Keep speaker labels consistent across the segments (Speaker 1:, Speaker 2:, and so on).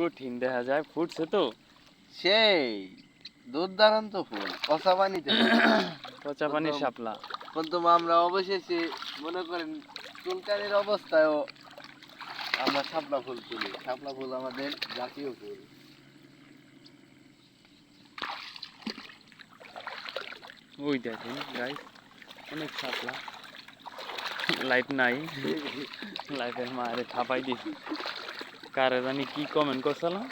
Speaker 1: কঠিন দেখা যায় ফুটছে তো।
Speaker 2: সেই দুর্দান্ত ফুল কষা পানিতে
Speaker 1: পচা পানির শাপলা।
Speaker 2: কিন্তু আমরা অবশেষে মনে করেন চুলকানির অবস্থায়ও আমরা শাপলা ফুল তুলি। শাপলা ফুল আমাদের জাতীয় ফুল।
Speaker 1: ওই দেখেন গাই অনেক শাপলা। লাইট নাই। লাইটের মারে থাপাই দিস কারে জানি কি কমেন্ট করছিলাম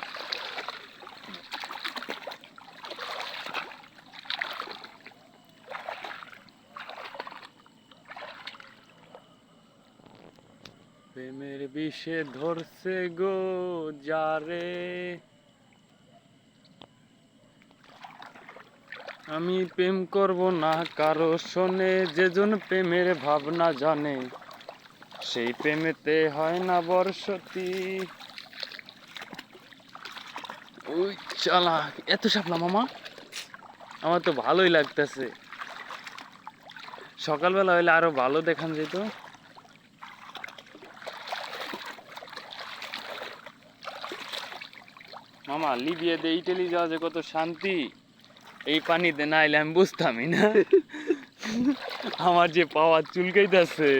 Speaker 1: প্রেমের বিষে ধরছে গো যারে। আমি প্রেম করব না, কারও শোনে, যেজন প্রেমের ভাবনা জানে। সেই প্রেমেতে হয় না বর্ষতি ওই চালা এত সাপলা মামা। আমার তো ভালোই লাগতেছে। সকালবেলা হইলে আরও ভালো দেখান যেত। মামা লিবিয়া দিয়ে ইটালি যাওয়া যে কত শান্তি। এই পানিতে না এলে আমি বুঝতামই না। আমার যে পাওয়ার চুলকাইতেছে।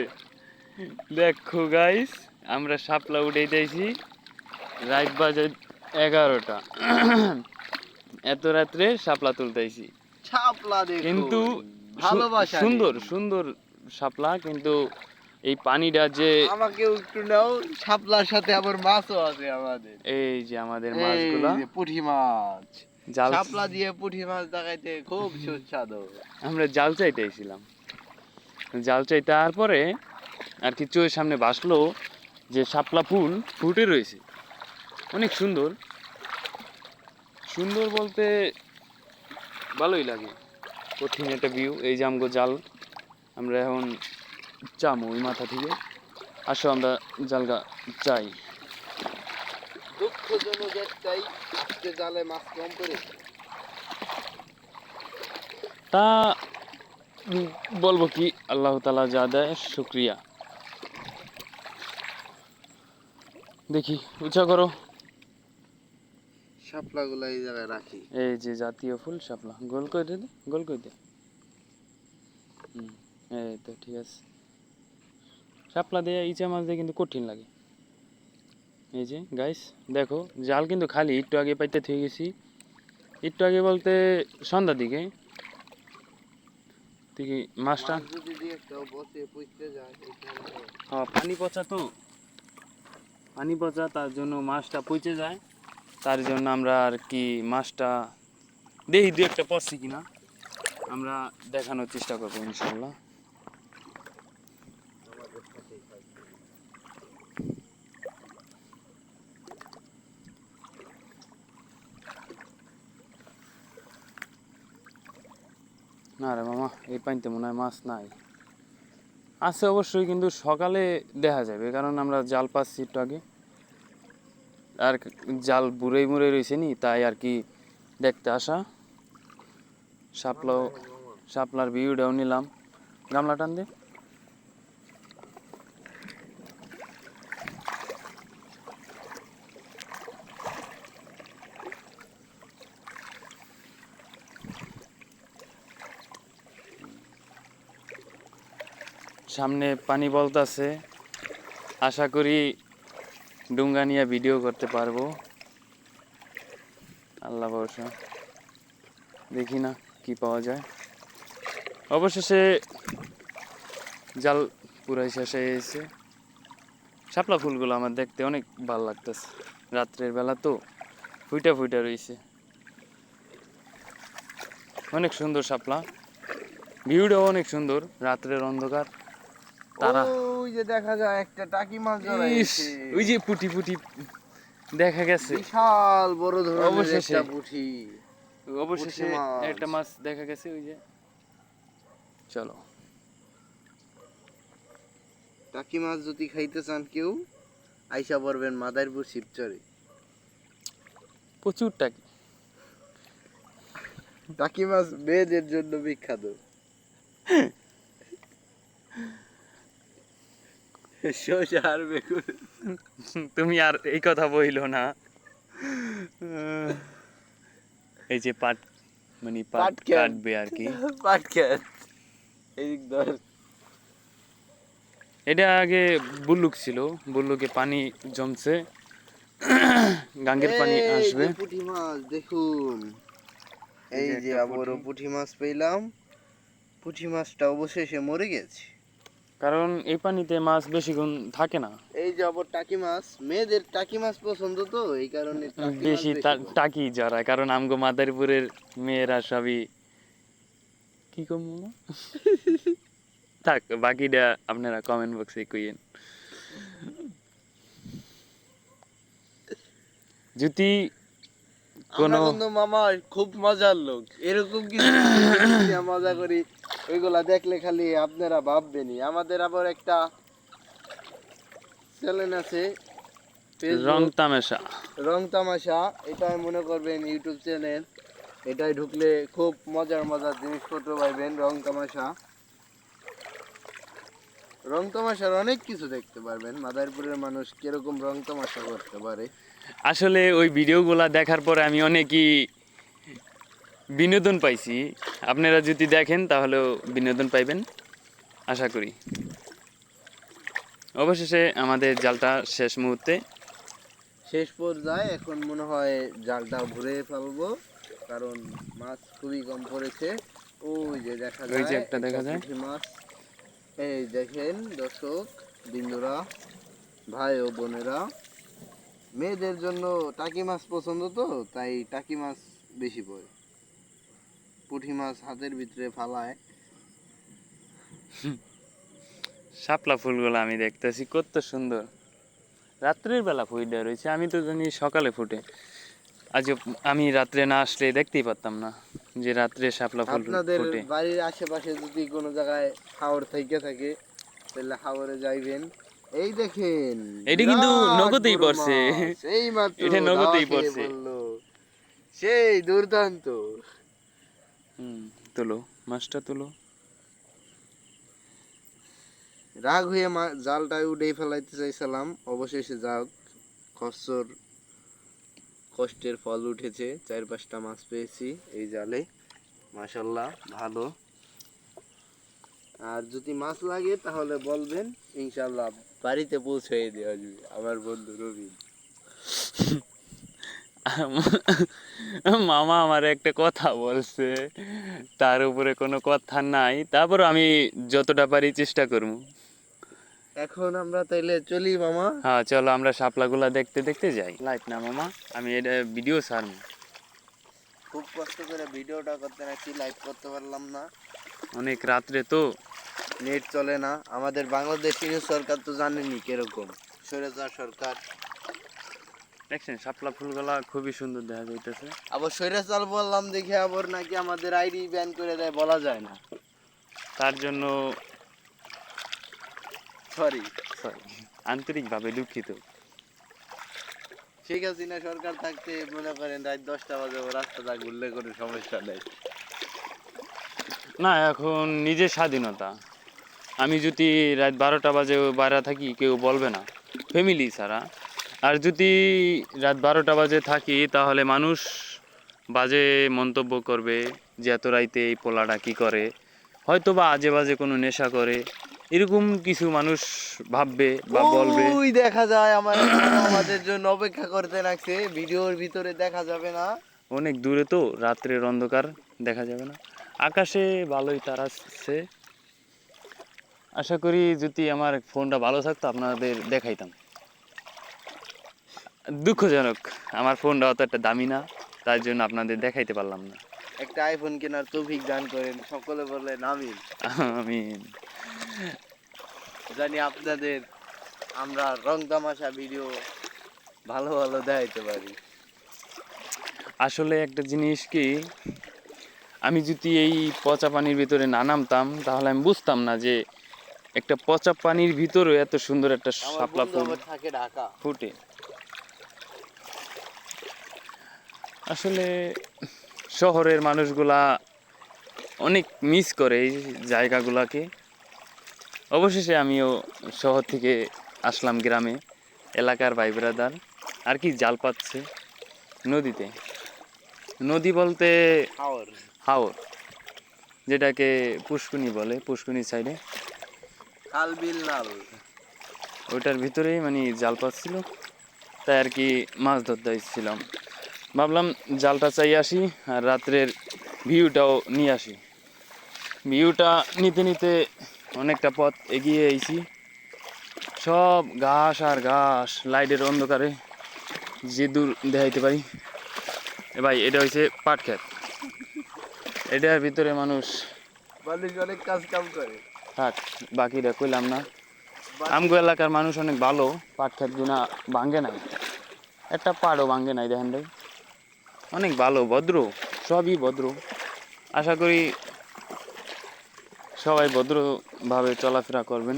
Speaker 1: দেখো গাইস আমরা সাপলা উঠে দিয়েছি। রাত বাজে এগারোটা। এত রাত্রে শাপলা তুলতেছি।
Speaker 2: দেখুন।
Speaker 1: কিন্তু
Speaker 2: ভালোবাসা
Speaker 1: সুন্দর সুন্দর শাপলা কিন্তু এই পানিটা যে
Speaker 2: আমাকে একটু নাও শাপলার সাথে আবার মাছও আছে আমাদের।
Speaker 1: এই যে আমাদের মাছগুলা।
Speaker 2: পুঁটি মাছ।
Speaker 1: জাল
Speaker 2: শাপলা দিয়ে পুঁটি মাছ দেখাইতে খুব সুস্বাদু।
Speaker 1: আমরা জাল চাইতেছিলাম। জাল চাই তারপরে আর কি চোখের সামনে বাসলো যে শাপলা ফুল ফুটে রয়েছে। অনেক সুন্দর। সুন্দর বলতে ভালোই লাগে। কঠিন একটা ভিউ এই যে আমগো জাল আমরা এখন চামো ওই মাথা থেকে। আসো আমরা জালগা চাই
Speaker 2: দুঃখজনক একটাই আজকে জালে মাছ কম পড়েছে
Speaker 1: তা বলব কি আল্লাহ তালা যা দেয় শুক্রিয়া। দেখি উঁচা করো।
Speaker 2: শাপলা গুলা এই জায়গায় রাখি।
Speaker 1: এই যে জাতীয় ফুল শাপলা। গোল করে দে গোল করে দে। হুম এই তো ঠিক আছে। শাপলা দিয়ে ইচা মাছ দিয়ে কিন্তু কঠিন লাগে। এই যে গাইস দেখো জাল কিন্তু খালি। একটু আগে পাইতে থেকে গেছি। একটু আগে বলতে সন্ধ্যার দিকে। মাছটা হ্যাঁ পানি পচা তো। পানি পচা, তার জন্য মাছটা পচে যায়। তার জন্য আমরা আর কি মাছটা দেখি দু একটা পচছে কিনা, আমরা দেখানোর চেষ্টা করব ইনশাল্লাহ। না রে মামা, এই পানিতে মনে হয় মাছ নাই। আছে অবশ্যই, কিন্তু সকালে দেখা যাবে, কারণ আমরা জাল পাচ্ছি একটু আগে। আর জাল বুড়েই মুড়ে রয়েছে নি, তাই আর কি দেখতে আসা। শাপলাও শাপলার ভিউটাও নিলাম। গামলা টান দে। সামনে পানি বলতাছে। আশা করি ডুঙ্গা নিয়ে ভিডিও করতে পারব। আল্লাহ ভরসা। দেখি না কি পাওয়া যায়। অবশেষে জাল পুরাই শেষ হয়ে গেছে। শাপলা ফুলগুলো আমার দেখতে অনেক ভালো লাগতেছে। রাত্রের বেলা তো ফুইটা ফুইটা রয়েছে অনেক সুন্দর শাপলা। ভিউটাও অনেক সুন্দর। রাত্রের অন্ধকার। তারা।
Speaker 2: ওই যে দেখা যায় একটা টাকি মাছ
Speaker 1: ওই যে পুটি পুটি দেখা গেছে।
Speaker 2: বিশাল বড় ধরনের
Speaker 1: অবশেষে।
Speaker 2: একটা পুঁটি
Speaker 1: অবশেষে একটা মাছ দেখা গেছে ওই যে। চলো।
Speaker 2: টাকি মাছ যদি খাইতে চান কেউ আইসা পড়বেন মাদারীপুর শিবচরে।
Speaker 1: প্রচুর টাকি।
Speaker 2: টাকি মাছ মেয়েদের জন্য বিখ্যাত। শসা আর বেগুন
Speaker 1: তুমি আর এই কথা বইলো না। এই যে পাট মানে পাট কাটবে আর কি।
Speaker 2: পাট খেত এই ধর।
Speaker 1: এটা আগে বুল্লুক ছিল বুল্লুকে পানি জমছে গাঙ্গের পানি আসবে।
Speaker 2: পুঁটি মাছ দেখুন। এই
Speaker 1: যে
Speaker 2: আবারও।
Speaker 1: পুঁটি
Speaker 2: মাছ পেলাম। পুঁটি মাছটা অবশেষে মরে গেছে।
Speaker 1: কারণ এই পানিতে মাছ বেশিক্ষণ থাকে না।
Speaker 2: এই যে আবার টাকি মাছ মেয়েদের টাকি মাছ পছন্দ তো এই কারণে
Speaker 1: বেশি। টাকি জড়ায় কারণ আমগো মাদারীপুরের মেয়েরা সবই কি কম থাক বাকিটা আপনারা কমেন্ট বক্সে কইয়েন। যদি কোনো
Speaker 2: মামা খুব মজার লোক। এরকম কিছু মজা করি ওইগুলা দেখলে খালি আপনারা ভাববেনই। আমাদের আবার একটা চ্যানেল আছে
Speaker 1: রং তামাশা।
Speaker 2: রং তামাশা এটাই মনে করবেন ইউটিউব চ্যানেল এটাই ঢুকলে খুব মজার মজার জিনিসপত্র পাইবেন রং তামাশা। রং তামাশার অনেক কিছু দেখতে পারবেন। মাদারীপুরের মানুষ কীরকম রং তামাশা করতে পারে?
Speaker 1: আসলে ওই ভিডিওগুলা দেখার পরে আমি অনেকই বিনোদন পাইছি। আপনারা যদি দেখেন তাহলেও বিনোদন পাইবেন আশা করি। অবশেষে আমাদের জালটা শেষ মুহূর্তে।
Speaker 2: শেষ পর্যায়ে এখন মনে হয় জালটা ভরে ফেলব কারণ মাছ খুবই কম পড়েছে। ওই যে দেখা যায়
Speaker 1: একটা দেখা যায়।
Speaker 2: মাছ। এই দেখেন দর্শক, বিন্দুরা, ভাই ও বোনেরা, মেয়েদের জন্য টাকি মাছ পছন্দ তো, তাই টাকি মাছ বেশি পড়ে। পুঁটি মাছ হাতের ভিতরে ফালায়।
Speaker 1: শাপলা ফুলগুলো আমি দেখতেছি, কত সুন্দর। রাত্রের বেলা ফুটে রয়েছে, আমি তো জানি সকালে ফুটে। আজ আমি রাত্রে না আসলে দেখতেই পারতাম না। যে রাত্রে শাপলা ফুল
Speaker 2: আপনাদের বাড়ির আশেপাশে যদি কোনো জায়গায় হাওড় থেকে থাকে তাহলে হাওড়ে যাইবেন। এই দেখেন
Speaker 1: এটা কিন্তু নগদেই পড়ছে।
Speaker 2: এই মাত্র
Speaker 1: এটা নগদেই পড়ছে।
Speaker 2: সেই দুর্দান্ত।
Speaker 1: হুম তোলো মাছটা তোলো।
Speaker 2: রাগ হয়ে জালটা উড়ে ফেলাইতে চাইছিলাম। অবশেষে যাক কষ্টর কষ্টের ফল উঠেছে চার পাঁচটা মাছ পেয়েছি, এই জালে। মাশাল্লাহ, ভালো। আর যদি মাছ লাগে, তাহলে বলবেন, ইনশাল্লাহ বাড়িতে পৌঁছে দেওয়া যাবে আমার বন্ধু রবি।
Speaker 1: মামা আমার একটা কথা বলছে, তার উপরে কোনো কথা নাই তারপর আমি যতটা পারি চেষ্টা করব।
Speaker 2: এখন আমরা তাইলে চলি মামা।
Speaker 1: হ্যাঁ চলো আমরা শাপলাগুলা দেখতে দেখতে যাই। লাইট না মামা আমি এটা ভিডিও সারবো
Speaker 2: খুব কষ্ট করে ভিডিওটা করতে নাকি লাইভ করতে পারলাম না।
Speaker 1: অনেক রাত্রে তো।
Speaker 2: নেট চলে না। আমাদের বাংলাদেশের সরকার তো জানেনি কীরকম। স্বৈরাচার সরকার।
Speaker 1: দেখছেন শাপলা ফুলগুলা খুবই সুন্দর দেখা যাইতেছে।
Speaker 2: আবার স্বৈরাচার বললাম দেখে আবার নাকি আমাদের আইডি ব্যান করে দেয় বলা যায় না।
Speaker 1: তার জন্য
Speaker 2: সরি
Speaker 1: sorry, আন্তরিকভাবে দুঃখিত।
Speaker 2: শেখ হাসিনা সরকার থাকতে মনে করেন রাত দশটা বাজে রাস্তাটা ঘুরলে কোনো সমস্যা নেই।
Speaker 1: না এখন নিজের স্বাধীনতা। আমি যদি রাত বারোটা বাজে বাইরে থাকি কেউ বলবে না। ফ্যামিলি ছাড়া। আর যদি রাত বারোটা বাজে থাকি তাহলে মানুষ বাজে মন্তব্য করবে যে এত রাইতে এই পোলাটা কী করে? হয়তো বা আজে বাজে কোনো নেশা করে। এরকম কিছু মানুষ ভাববে বা বলবে।
Speaker 2: ওই দেখা যায় আমার আমাদের জন্য অপেক্ষা করতে লাগছে। ভিডিওর ভিতরে দেখা যাবে না।
Speaker 1: অনেক দূরে তো রাত্রের অন্ধকার দেখা যাবে না। আকাশে ভালোই তারা আছে। আশা করি যদি আমার ফোনটা ভালো থাকতো আপনাদের দেখাইতাম। দুঃখজনক আমার ফোনটা অত একটা দামি না তার জন্য আপনাদের দেখাইতে পারলাম না।
Speaker 2: একটা আইফোন কেনার তৌফিক দান করেন সকলে বলে নামিন
Speaker 1: আমি
Speaker 2: জানি আপনাদের আমরা রং তামাশা ভিডিও ভালো ভালো দেখাইতে পারি।
Speaker 1: আসলে একটা জিনিস কি আমি যদি এই পচা পানির ভিতরে না নামতাম তাহলে আমি বুঝতাম না যে একটা পচা পানির ভিতরে এত সুন্দর একটা শাপলা ফুল
Speaker 2: থাকে ঢাকা।
Speaker 1: ফুটে। আসলে শহরের মানুষগুলা অনেক মিস করে এই জায়গাগুলাকে। অবশেষে আমিও শহর থেকে আসলাম গ্রামে এলাকার ভাই ব্রাদার। আর কি জাল পাচ্ছে নদীতে। নদী বলতে
Speaker 2: হাওর।
Speaker 1: হাওর যেটাকে পুষ্কুনি বলে পুষ্কুনি সাইডে ওইটার ভিতরেই মানে জাল পাচ্ছিল। তাই আর কি মাছ ধরতে এসেছিলাম। ভাবলাম জালটা চাই আসি আর রাত্রের ভিউটাও নিয়ে আসি। ভিউটা নিতে নিতে অনেকটা পথ এগিয়ে এসেছি সব ঘাস আর ঘাস লাইটের অন্ধকারে যে দূর দেখাইতে পারি। এ ভাই এটা হচ্ছে পাট ক্ষেত। এটার ভিতরে
Speaker 2: মানুষ অনেক কাজ কাম করে।
Speaker 1: থাক বাকিটা কইলাম না। আমগো এলাকার মানুষ অনেক ভালো পাট ক্ষেত গুনা ভাঙ্গে নাই। একটা পাড়ও ভাঙ্গে নাই দেখেন ভাই। অনেক ভালো, ভদ্র, সবই ভদ্র। আশা করি সবাই ভদ্রভাবে চলাফেরা করবেন।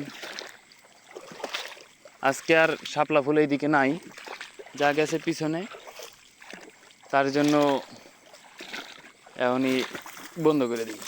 Speaker 1: আজকে আর শাপলা ফুল এইদিকে নাই, যা গেছে পিছনে। তার জন্য এখনই বন্ধ করে দিই।